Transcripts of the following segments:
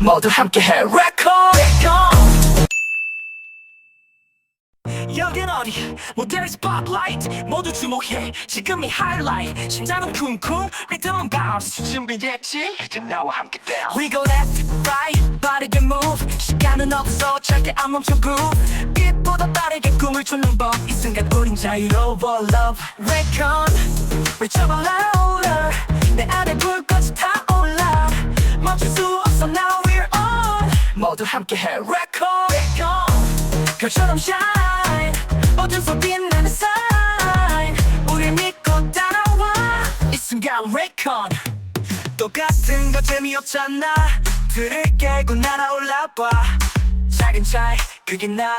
모두 함께해 record 여긴 어디 모델 스팟라이트 모두 주목해 지금 이 하이라이트 심장은 쿵쿵 리듬은 바운스 준비됐지? 이제 나와 함께 dance We go left, right, 빠르게 move 시간은 없어 절대 안 멈춰 groove 빛보다 빠르게 꿈을 쫓는 법이 순간 우린 자유로워 love Wake on 외쳐봐 louder 내 안에 불꽃 함께해. Record. On 별처럼 shine. 어둠 속 빛나는 sign. 우릴 믿고 따라와. 이 순간 레이콘 똑같은 거 재미없잖아. 들을 깨고 날아올라봐. 작은 차이 그게 나야.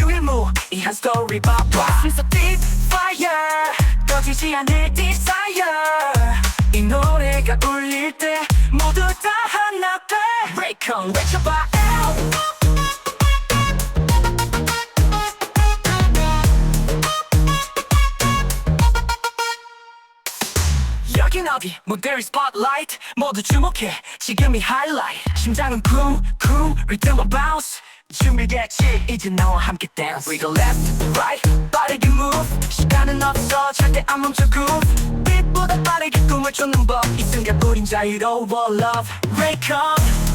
유일무이한 스토리 봐봐 So deep fire. 꺼지지 않을 desire. 이 노래가 울릴 때 모두 돼 레이콘 외쳐봐 L 여긴 어디 모델 스팟라이트 모두 주목해 지금 이 하이라이트 심장은 쿵쿵 리듬은 바운스 준비됐지 이제 너와 함께 dance We go left, right, 빠르게 move 시간은 없어 절대 안 멈춰 groove 빛보다 빠르게 꿈을 쫓는 법이 순간 우린 자유로워 love Wake up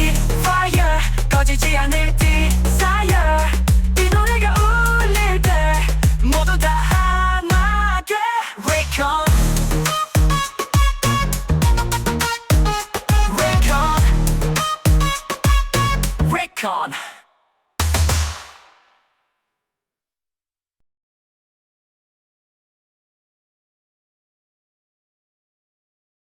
꺼지지 않을 desire